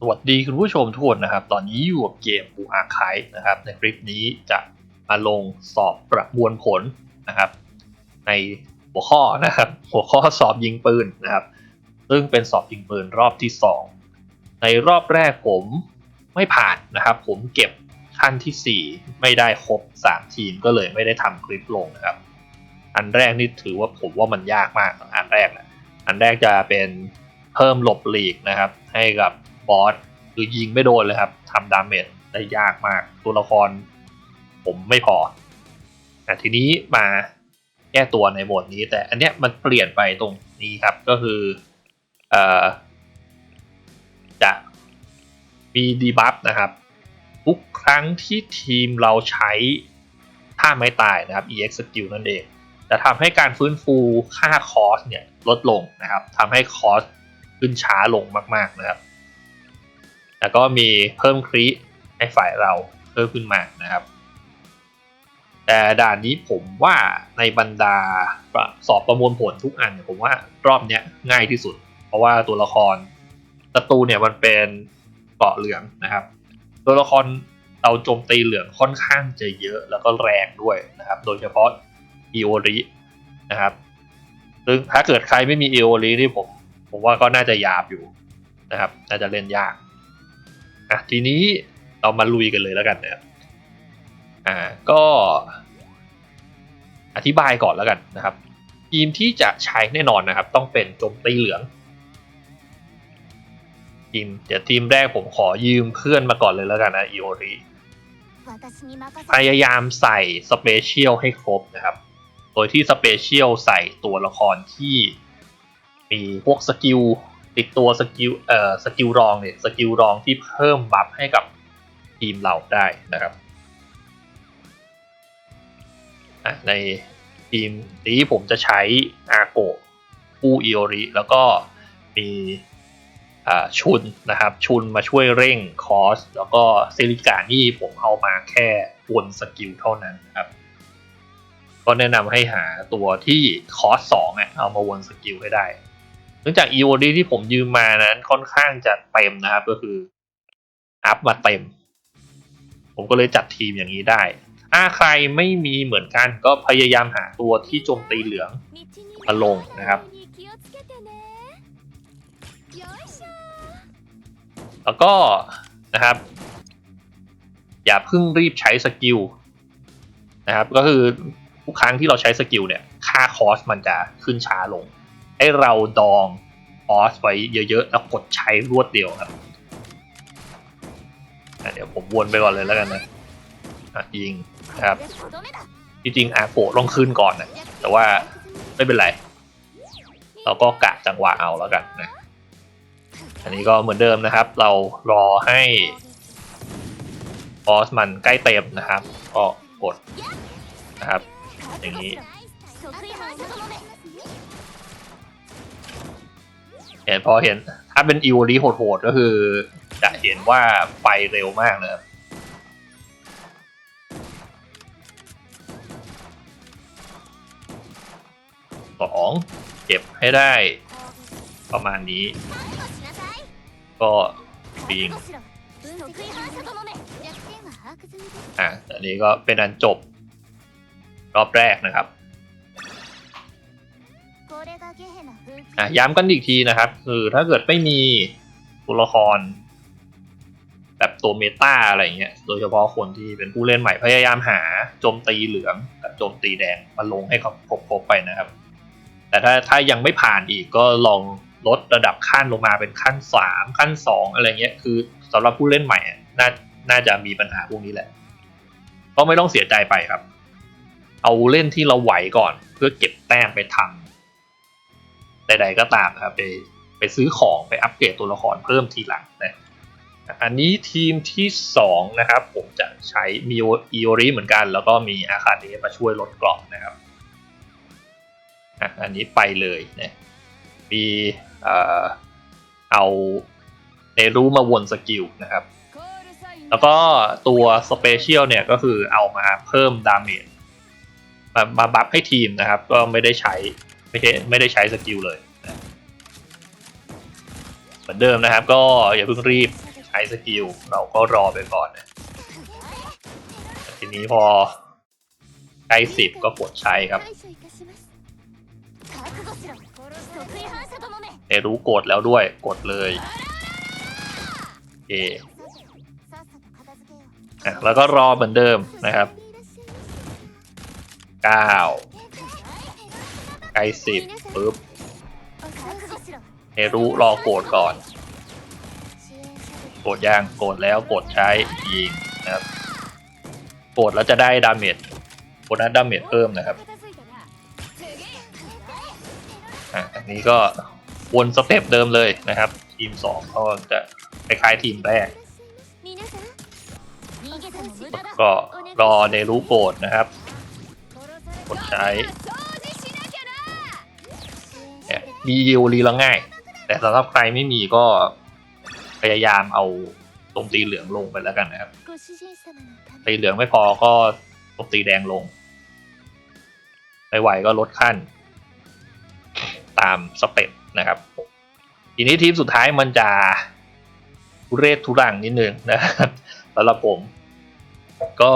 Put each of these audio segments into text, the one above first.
สวัสดีคุณผู้ชมทุกคนนะครับ ตอนนี้อยู่กับเกมบูอาคายนะครับ ในคลิปนี้จะมาลงสอบประมวลผลนะครับ ในหัวข้อนะครับ หัวข้อสอบยิงปืนนะครับ ซึ่งเป็นสอบยิงปืนรอบที่ 2 ในรอบแรกผมไม่ผ่านนะครับ ผมเก็บขั้นทีสี่4 ไม่ได้ครบ 3 ทีมก็เลยไม่ได้ทำคลิปลงนะครับ อันแรกนี่ถือว่าผมว่ามันยากมากอันแรกนะอันแรกจะเป็นเพิ่มหลบหลีกนะครับ ให้กับ บอสคือยิงไม่โดนเลยครับทำดาเมจได้ยากมากตัวละคร ผมไม่พอแต่ทีนี้มาแก้ตัวในโหมดนี้ แต่อันเนี้ยมันเปลี่ยนไปตรงนี้ครับก็คือเออจะมีดีบัฟนะครับ ทุกครั้งที่ทีมเราใช้ท่าไม้ตายนะครับ EX skill นั่นเองจะทำให้การฟื้นฟูค่าคอสเนี่ยลดลงนะครับทำให้คอสขึ้นช้าลงมาก ๆ นะครับ แล้วก็มีเพิ่มคริให้ฝ่ายเราเพิ่มขึ้นมานะครับ แต่ด่านนี้ผมว่าในบรรดาสอบประมวลผลทุกอันเนี่ยผมว่ารอบเนี้ยง่ายที่สุด เพราะว่าตัวละครศัตรูเนี่ยมันเป็นเกาะเหลืองนะครับ ตัวละครเราโจมตีเหลืองค่อนข้างจะเยอะแล้วก็แรงด้วยนะครับ โดยเฉพาะอีโอรินะครับ ซึ่งถ้าเกิดใครไม่มีอีโอรินี่ผม ผมว่าก็น่าจะยาบอยู่นะครับ น่าจะเล่นยาก อะทีนี้เรามาลุยกันเลยแล้วกันนะครับอ่าก็อธิบายก่อนแล้วกันนะครับ ทีมที่จะใช้แน่นอนนะครับ ต้องเป็นโจมตีเหลืองทีมเดี๋ยวทีมแรกผมขอยืมเพื่อนมาก่อนเลยแล้วกันนะอีโอริพยายามใส่สเปเชียลให้ครบนะครับ โดยที่สเปเชียลใส่ตัวละครที่มีพวกสกิล ติดตัวสกิลเอ่อสกิลรองเนี่ยสกิลรองที่เพิ่มบัฟให้กับทีมเราได้นะครับในทีมนี้ผมจะใช้อาโกะปูอิโอริแล้วก็มีอ่าชุนนะครับ ชุนมาช่วยเร่งคอส แล้วก็เซริกานี่ผมเอามาแค่วนสกิลเท่านั้นนะครับ ก็แนะนำให้หาตัวที่คอสสองอะเอามาวนสกิลให้ได้ นื่องจาก EOD ที่ผมยืมมานั้นค่อนข้างจะเต็มนะครับ ก็คืออัพมาเต็ม ผมก็เลยจัดทีมอย่างนี้ได้ ถ้าใครไม่มีเหมือนกันก็พยายามหาตัวที่โจมตีเหลืองมาลงนะครับ แล้วก็นะครับ อย่าเพิ่งรีบใช้สกิลนะครับ ก็คือทุกครั้งที่เราใช้สกิลเนี่ย ค่าคอสมันจะขึ้นช้าลง ให้เราดองคอสไว้เยอะๆ แล้วกดใช้รวดเดียวครับเดี๋ยวผมวนไปก่อนเลยแล้วกันนะอะยิงนะครับ จริงๆอาโกะต้องขึ้นก่อนนะแต่ว่าไม่เป็นไร เราก็กะจังหวะเอาแล้วกันนะ อันนี้ก็เหมือนเดิมนะครับ เรารอให้บอสมันใกล้เต็มนะครับ ก็กดนะครับ อย่างนี้ เห็นพอเห็นถ้าเป็นอีวอรีโหดๆก็คือ จะเห็นว่าไปเร็วมากเลยสองเก็บให้ได้ประมาณนี้ ก็ปิงอะอันนี้ก็เป็นอันจบ รอบแรกนะครับ อะย้ำกันอีกทีนะครับ คือถ้าเกิดไม่มีตัวละคร แบบตัวเมตาอะไรเงี้ย โดยเฉพาะคนที่เป็นผู้เล่นใหม่พยายามหาโจมตีเหลืองกับโจมตีแดงมาลงให้ครบๆไปนะครับ แต่ถ้าถ้ายังไม่ผ่านอีกก็ลองลดระดับขั้นลงมาเป็นขั้นสามขั้นสองอะไรเงี้ยคือสำหรับผู้เล่นใหม่น่าน่าจะมีปัญหาพวกนี้แหละก็ไม่ต้องเสียใจไปครับ เอาเล่นที่เราไหวก่อน เพื่อเก็บแต้มไปทำ ใด ๆ ก็ตามนะครับไปไปซื้อของไปอัปเกรดตัวละครเพิ่มทีหลังนะอันนี้ทีมที่สองนะครับ ผมจะใช้มีอีโอริเหมือนกัน แล้วก็มีอาคาเดมาช่วยลดกรอบนะครับอันนี้ไปเลยนะมีเอาเนรู้มาวนสกิลนะครับ แล้วก็ตัวสเปเชียลเนี่ยก็คือเอามาเพิ่มดาเมจมามาบัฟให้ทีมนะครับ ก็ไม่ได้ใช้ ไม่ใช่ไม่ได้ใช้สกิลเลยเหมือนเดิมนะครับ ก็อย่าเพิ่งรีบใช้สกิลเราก็รอไปก่อนนะทีนี้พอใกล้สิบก็กดใช้ครับเอรู้กดแล้วด้วยกดเลยโอเคอะแล้วก็รอเหมือนเดิมนะครับเก้า ล้สิบปุ๊บเอรู้รอโกดก่อนกดย่างกดแล้วกดใช้ยิงนะครับกดแล้วจะได้ดาเมจโบนัสดาเมจเพิ่มนะครับอะอันนี้ก็วนสเต็ปเดิมเลยนะครับ ทีมสองเขาจะคล้ายๆทีมแรก ก็รอเนรู้โกดนะครับ กดใช้ เนี่ยมียิวรีละง่าย แต่สำหรับใครไม่มีก็พยายามเอาตรงตีเหลืองลงไปแล้วกันนะครับตีเหลืองไม่พอก็ตรงตีแดงลง ไม่ไหวก็ลดขั้น ตามสเต็ปนะครับ ทีนี้ทีมสุดท้ายมันจะทุเรศทุรังนิดนึงนะครับสำหรับผมก็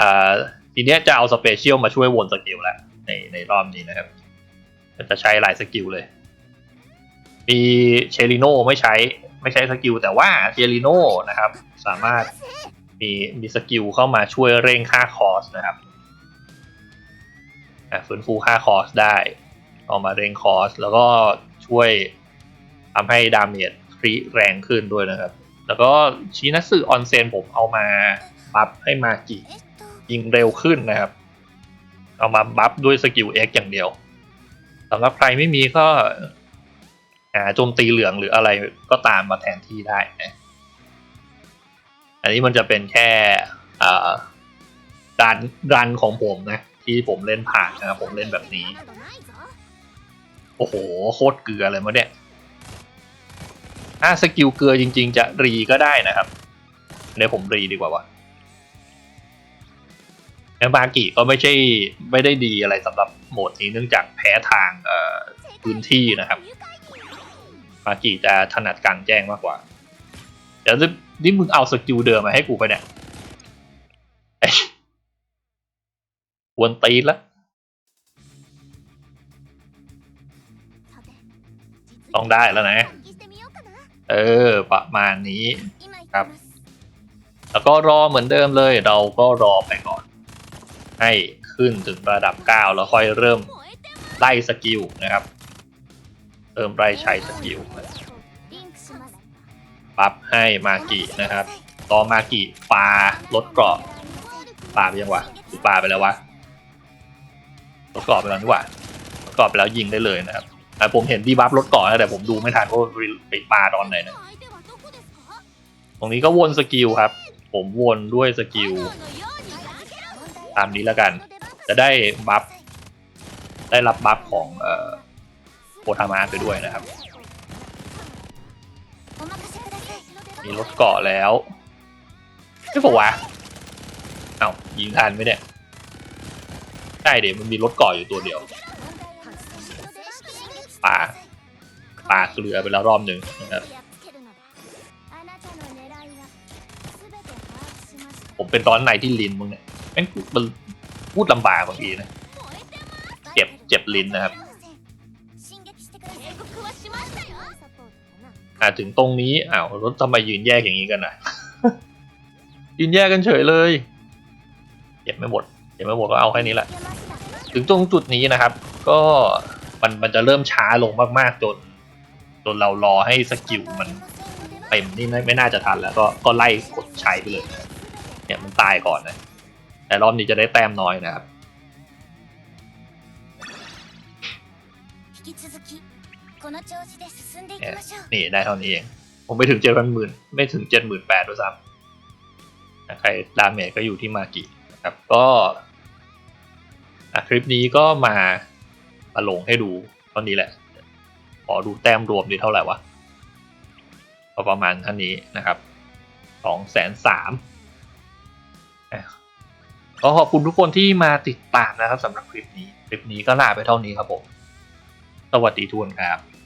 อ่าทีเนี้ยจะเอาสเปเชียลมาช่วยวนสกิลแล้วในในรอบนี้นะครับมัน จะใช้หลายสกิลเลย มีเชลิโนไม่ใช้ไม่ใช้สกิลแต่ว่าเชลิโนนะครับ สามารถมีมีสกิลเข้ามาช่วยเร่งค่าคอสนะครับอะฟื้นฟูค่าคอสได้เอามาเร่งคอสแล้วก็ช่วยทำให้ดาเมจฟรีแรงขึ้นด้วยนะครับ แล้วก็ชีนัสึออนเซนผมเอามาบัฟให้มากิยิงเร็วขึ้นนะครับ เอามาบัฟด้วยสกิล X อย่างเดียว สำหรับใครไม่มีก็หาโจมตีเหลืองหรืออะไรก็ตามมาแทนที่ได้นะ อันนี้มันจะเป็นแค่ดันรันของผมนะ ที่ผมเล่นผ่านนะผมเล่นแบบนี้ โอ้โห โคตรเกลือเลยมาเนี่ยถ้าสกิลเกลือจริง ๆ จะรีก็ได้นะครับเดี๋ยวผมรีดีกว่าวะ แอบากิก็ไม่ใช่ไม่ได้ดีอะไรสำหรับโหมดนี้เนื่องจากแพ้ทางพื้นที่นะครับบากิจะถนัดกลางแจ้งมากกว่า เดี๋ยวนี่มึงเอาสกิลเดิมมาให้กูไปเนี่ยไอ้วนตีละต้องได้แล้วนะ เออ ประมาณนี้ครับ แล้วก็รอเหมือนเดิมเลย เราก็รอไปก่อน ให้ขึ้นถึงระดับ 9 แล้วค่อยเริ่มไล่สกิลนะครับ เริ่มไล่ใช้สกิลปรับให้มากินะครับต่อมากิปลาลดเกราะปลาไปยังวะหรือปลาไปแล้ววะลดเกราะไปแล้วนี่หว่าลดเกราะไปแล้วยิงได้เลยนะครับแต่ผมเห็นดีบัฟลดเกราะนะแต่ผมดูไม่ทันว่าไปปลาตอนไหนนะตรงนี้ก็วนสกิลครับ ผมวนด้วยสกิล ตามนี้แล้วกัน จะได้บัฟได้รับบัฟของเอ่อโคทามาไปด้วยนะครับ มีรถเกาะแล้วไม่บอกว่าเอ้ายิงทันไหมเนี่ยใช่เดี๋ยวมันมีรถเกาะอยู่ตัวเดียวป่าป่าเกลือไปแล้วรอบหนึ่งนะครับผมเป็นตอนไหนที่ลินมึงเนี่ย ม่งมันพูดลำบากบางทีนะ เจ็บเจ็บลิ้นนะครับอ่าถึงตรงนี้อ้าวรถทำไมยืนแยกอย่างนี้กันนะยืนแยกกันเฉยเลยเจ็บไม่หมดเจ็บไม่หมดก็เอาแค่นี้แหละ ถึงตรงจุดนี้นะครับ ก็มันมันจะเริ่มช้าลงมากๆจนจนเรารอให้สกิลมันเต็มนี่ไม่ไม่น่าจะทันแล้วก็ก็ไล่กดใช้ไปเลย เนี่ยมันตายก่อนนะ แต่รอบนี้จะได้แต้มน้อยนะครับ นี่ได้เท่านี้เอง ผมไปถึงเจ็ดพันหมื่นไม่ถึงเจ็ดหมื่นแปดด้วยซ้ำใครดาเมจก็อยู่ที่มากินะครับก็คลิปนี้ก็มามาลงให้ดูเท่านี้แหละ ขอดูแต้มรวมดีเท่าไหร่วะก็ประมาณเท่านี้นะครับสองแสนสาม ก็ขอบคุณทุกคนที่มาติดตามนะครับสำหรับคลิปนี้ คลิปนี้ก็ลาไปเท่านี้ครับผม สวัสดีทุกคนครับ